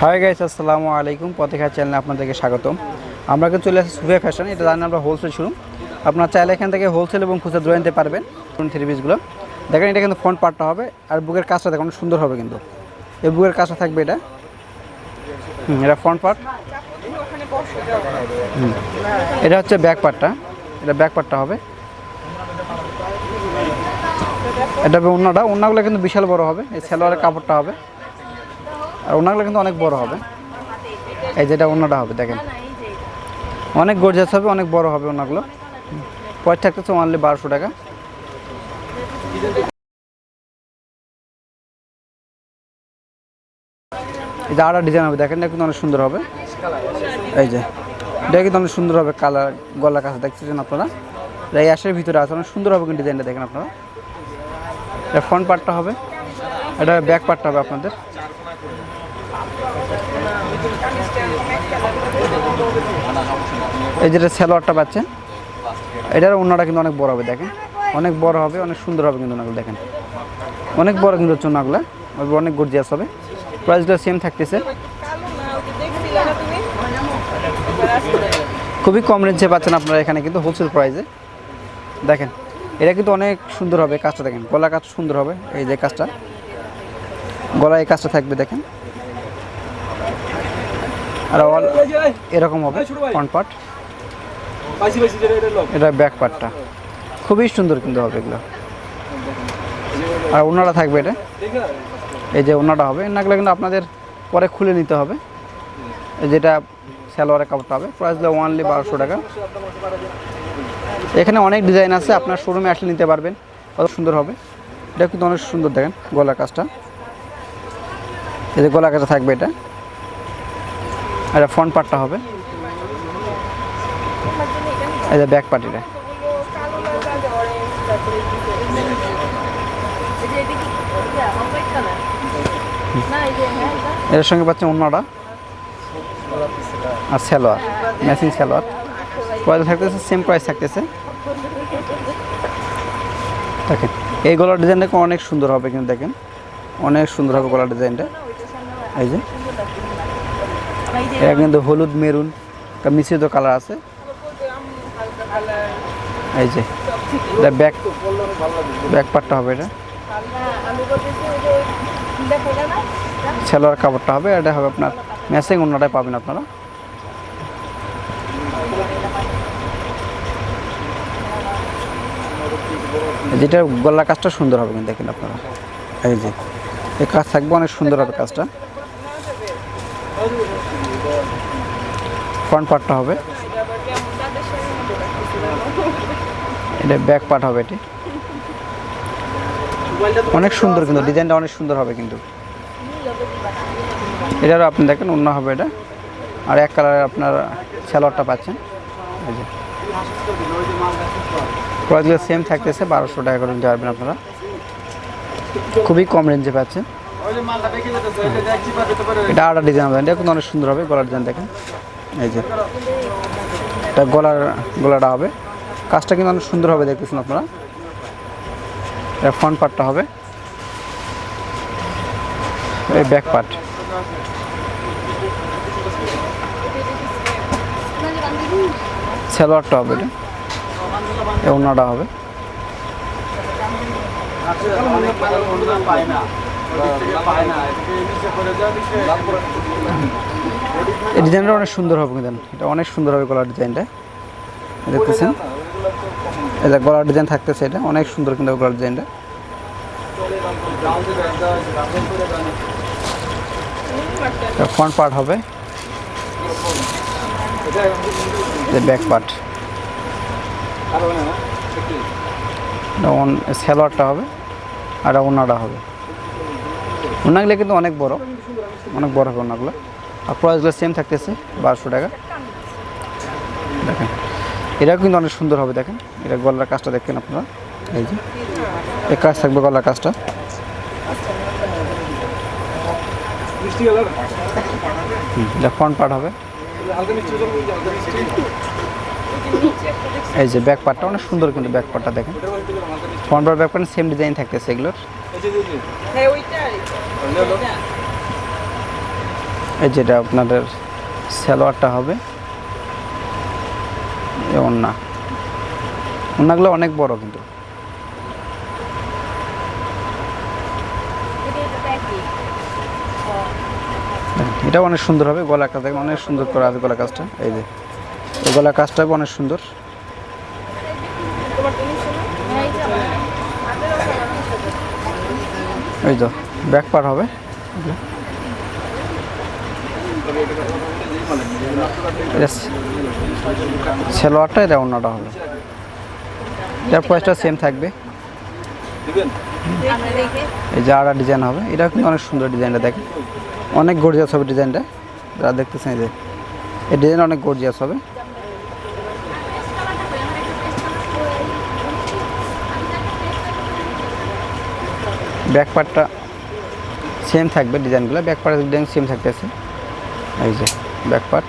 Hi guys আসসালামু আলাইকুম। পথেখা চ্যানেলে আপনাদেরকে স্বাগতম। আমরা কিন্তু চলে আসছি সুফিয়া ফ্যাশন এটা জানেন আমরা হোলসেল শুরু আপনার চাইলে এখান থেকে হোলসেল এবং খুচরা ধরে নিতে পারবেন থ্রি পিসগুলো দেখেন এটা কিন্তু ফ্রন্ট পার্টটা হবে আর বুকের কাজটা দেখুন সুন্দর হবে কিন্তু। এই বুকের কাজটা থাকবে এটা। হুম, এটা ফ্রন্ট পার্ট হুম, এটা হচ্ছে ব্যাক পার্টটা এটা ব্যাক পার্টটা হবে। এটা হবে অন্যগুলো কিন্তু বিশাল বড় হবে। এই সালোয়ারের কাপড়টা হবে। আর ওনাগুলো কিন্তু অনেক বড় হবে। এই যেটা অন্যটা হবে, দেখেন। অনেক গর্জাস হবে, অনেক বড় হবে ওনাগুলো পয়সা থাকতেছে অনলি বারোশো টাকা। যে আরও ডিজাইন হবে, দেখেন, এটা কিন্তু অনেক সুন্দর হবে। এই যে, এটা কিন্তু অনেক সুন্দর হবে, কালার, গলার কাছে দেখতেছেন আপনারা? এটা এই অ্যাশের ভিতরে আছে, অনেক সুন্দর হবে কিন্তু ডিজাইনটা দেখেন আপনারা। এটা ফ্রন্ট পার্টটা হবে, এটা ব্যাক পার্টটা হবে আপনাদের। এই যেটা সালোয়ারটা পাচ্ছেন, এটার অন্যটা কিন্তু অনেক বড় হবে, দেখেন। অনেক বড় হবে, অনেক সুন্দর হবে কিন্তু ওনাগুলো দেখেন। অনেক বড় কিন্তু হচ্ছে ওনাগুলো অনেক গর্জিয়াস হবে। প্রাইসটা সেম থাকতেছে। খুবই কম রেঞ্জে পাচ্ছেন আপনারা এখানে কিন্তু হোলসেল প্রাইসে দেখেন, এটা কিন্তু অনেক সুন্দর হবে, কাজটা দেখেন গলা কাজ সুন্দর হবে, এই যে কাজটা। গলায় এই কাজটা থাকবে, দেখেন। আর অল এরকম হবে ফ্রন্ট পার্ট এটা ব্যাক পার্টটা খুবই সুন্দর কিন্তু হবে এগুলো। আর ওনাটা থাকবে এটা। এই যে ওনাটা হবে এনাগুলো কিন্তু আপনাদের পরে খুলে নিতে হবে। এই যেটা সালোয়ারের কাপড়টা হবে প্রাইস হলো ওয়ানলি বারোশো টাকা। এখানে অনেক ডিজাইন আছে আপনার শোরুমে আসলে নিতে পারবেন। কত সুন্দর হবে। এটা কিন্তু অনেক সুন্দর দেখেন গলার কাজটা। এই যে গলা কাজটা থাকবে এটা। এটা ফ্রন্ট পার্টটা হবে। যে ব্যাক পার্টিটা এর সঙ্গে পাচ্ছেন অন্যটা আর সালোয়ার ম্যাচিং সালোয়ার। প্রাইস থাকতেছে সেম প্রাইস থাকতেছে। দেখেন, এই গলার ডিজাইনটা অনেক সুন্দর হবে কিন্তু দেখেন। অনেক সুন্দর হবে গলার ডিজাইনটা এই যে। এটা কিন্তু হলুদ, মেরুন মিশ্রিত কালার আছে। এই যে, এটা ব্যাক ব্যাক পার্টটা হবে এটা। সেলোয়ার কাপড়টা হবে, এটা হবে আপনার ম্যাচিং অন্যটাই পাবেন আপনারা। যেটা গলার কাজটা সুন্দর হবে কিন্তু দেখেন আপনারা। এই যে, এই কাজ থাকবে, অনেক সুন্দর হবে কাজটা। ফ্রন্ট পার্টটা হবে। এটা ব্যাক পার্ট হবে এটি। অনেক সুন্দর কিন্তু, ডিজাইনটা অনেক সুন্দর হবে কিন্তু। এটারও আপনি দেখেন অন্য হবে এটা। আর এক কালারের আপনার স্যালোয়ারটা পাচ্ছেন। প্রাইসগুলো সেম থাকতেছে, বারোশো টাকা করে পারবেন আপনারা। খুবই কম রেঞ্জে পাচ্ছেন। এটা আরেকটা ডিজাইন এটা কিন্তু অনেক সুন্দর হবে, গলার ডিজাইন দেখেন। এই যে। এটা গলার, গলাটা হবে। কাজটা কিন্তু অনেক সুন্দর হবে, দেখতেছেন আপনারা। এটা ফ্রন্ট পার্টটা হবে। এই ব্যাক পার্ট সালোয়ারটা হবে এটা। অন্যটা হবে। এই ডিজাইনটা অনেক সুন্দর হবে কিন্তু। এটা অনেক সুন্দর হবে গলার ডিজাইনটা। দেখতেছেন? এটা গলার ডিজাইন থাকতেছে এটা। অনেক সুন্দর কিন্তু গলার ডিজাইনটা। ফ্রন্ট পার্ট হবে। ব্যাক পার্ট স্যালোয়ারটা হবে। আর ওনাটা হবে। ওনাগুলো কিন্তু অনেক বড়। অনেক বড় হবে ওনাগুলো। আর প্রাইসগুলো সেম থাকতেছে, বারোশো টাকা। দেখেন, এটাও কিন্তু অনেক সুন্দর হবে, দেখেন। এটা গলার কাজটা দেখেন আপনারা। এই যে এই কাজ থাকবে গলার কাজটা। এটা ফ্রন্ট পার্ট হবে। এই যে ব্যাক পার্টটা অনেক সুন্দর কিন্তু ব্যাক পার্টটা দেখেন। Front part back part same design থাকতেছে এগুলোর। এই যেটা আপনাদের সালোয়ারটা হবে ওন্না। ওন্নাগুলো অনেক বড় কিন্তু। এটা অনেক সুন্দর হবে, গলা কাজ অনেক সুন্দর করা আছে গলা কাজটা, এই যে। এই গলা কাজটা অনেক সুন্দর। এই তো, ব্যাক পার হবে। সেলোয়ারটা এটা অন্যটা হবে। এটার প্রাইসটা সেম থাকবে। এই যে আড়া ডিজাইন হবে, এটা কিন্তু অনেক সুন্দর ডিজাইনটা দেখেন। অনেক গর্জিয়াস হবে ডিজাইনটা যারা দেখতেছেন এই যে, এই ডিজাইন অনেক গর্জিয়াস হবে। ব্যাক পার্টটা সেম থাকবে ডিজাইনগুলো ব্যাক পার্টের ডিজাইন সেম থাকতেছে। এই যে ব্যাক পার্ট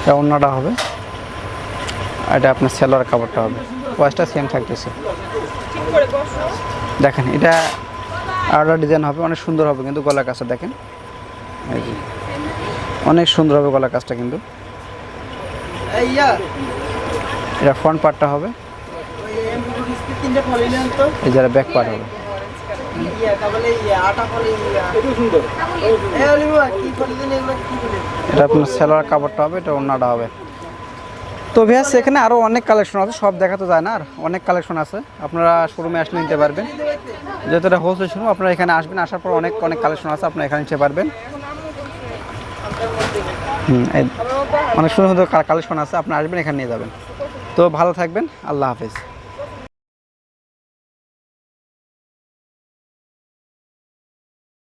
এটা অন্যটা হবে। এটা আপনার সেলোয়ার কাপড়টা হবে। প্রাইসটা সেম থাকতেছে। দেখেন, এটা আলাদা ডিজাইন হবে, অনেক সুন্দর হবে কিন্তু গলার কাজটা দেখেন। অনেক সুন্দর হবে গলার কাজটা কিন্তু। এটা ফ্রন্ট পার্টটা হবে। এই যারা ব্যাক পার্ট হবে। এটা আপনার সেলোয়ার কাপড়টা হবে এটা অন্যটা হবে। তো ভিয়াস এখানে আরও অনেক কালেকশন আছে সব দেখা তো যায় না আর অনেক কালেকশন আছে। আপনারা শোরুমে আসলে নিতে পারবেন। যেহেতু এটা হোলসেল শোরুম আপনারা এখানে আসবেন আসার পর অনেক অনেক কালেকশন আছে আপনারা এখানে নিতে পারবেন। হুম এই অনেক সুন্দর সুন্দর কালেকশন আছে আপনি আসবেন এখানে নিয়ে যাবেন। তো ভালো থাকবেন আল্লাহ হাফেজ।